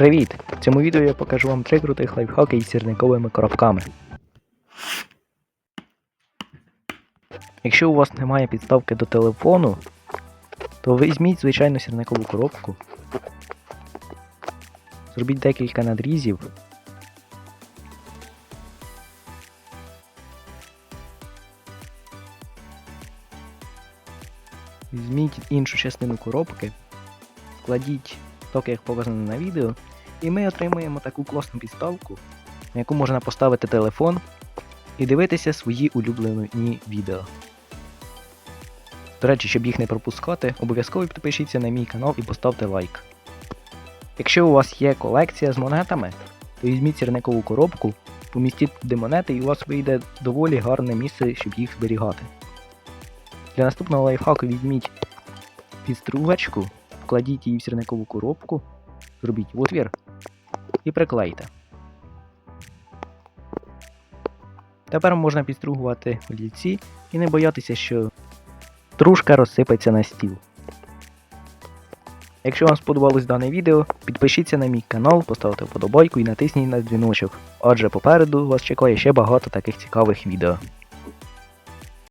Привіт! В цьому відео я покажу вам три крутих лайфхаки із сірниковими коробками. Якщо у вас немає підставки до телефону, то візьміть звичайну сірникову коробку. Зробіть декілька надрізів. Візьміть іншу частину коробки, вкладіть так, як показано на відео, і ми отримуємо таку класну підставку, на яку можна поставити телефон і дивитися свої улюблені відео. До речі, щоб їх не пропускати, обов'язково підпишіться на мій канал і поставте лайк. Якщо у вас є колекція з монетами, то візьміть сірникову коробку, помістіть туди монети і у вас вийде доволі гарне місце, щоб їх зберігати. Для наступного лайфхаку візьміть підстругачку, вкладіть її в сірникову коробку, зробіть отвір і приклейте. Тепер можна підстругувати олівці і не боятися, що стружка розсипеться на стіл. Якщо вам сподобалось дане відео, підпишіться на мій канал, поставте вподобайку і натисніть на дзвіночок, адже попереду вас чекає ще багато таких цікавих відео.